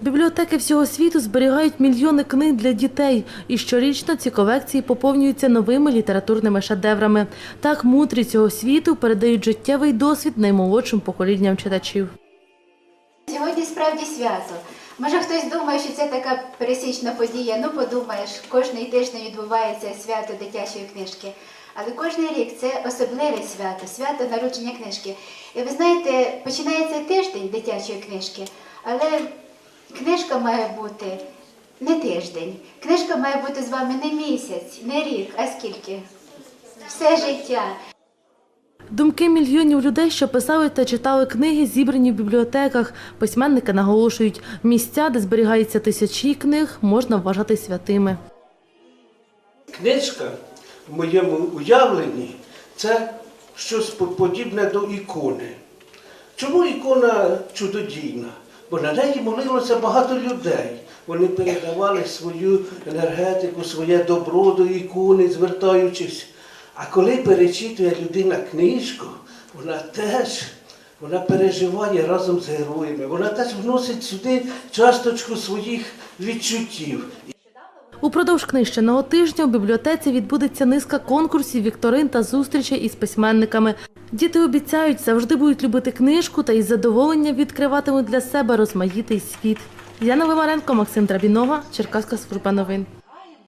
Бібліотеки всього світу зберігають мільйони книг для дітей, і щорічно ці колекції поповнюються новими літературними шедеврами. Так мудрі цього світу передають життєвий досвід наймолодшим поколінням читачів. Сьогодні справді свято. Може хтось думає, що це така пересічна подія. Ну подумаєш, кожний тиждень відбувається свято дитячої книжки. Але кожен рік це особливе свято, свято народження книжки. І ви знаєте, починається тиждень дитячої книжки, але книжка має бути не тиждень. Книжка має бути з вами не місяць, не рік, а скільки? Все життя. Думки мільйонів людей, що писали та читали книги, зібрані в бібліотеках. Письменники наголошують, місця, де зберігаються тисячі книг, можна вважати святими. Книжка в моєму уявленні це щось подібне до ікони. Чому ікона чудодійна? Бо на неї молилося багато людей. Вони передавали свою енергетику, своє добро до ікони, звертаючись. А коли перечитує людина книжку, вона теж вона переживає разом з героями, вона теж вносить сюди часточку своїх відчуттів. Упродовж книжчаного тижня у бібліотеці відбудеться низка конкурсів, вікторин та зустрічей із письменниками. Діти обіцяють, завжди будуть любити книжку та із задоволенням відкриватимуть для себе розмаїтий світ. Яна Вимаренко, Максим Драбінова, Черкаська служба новин.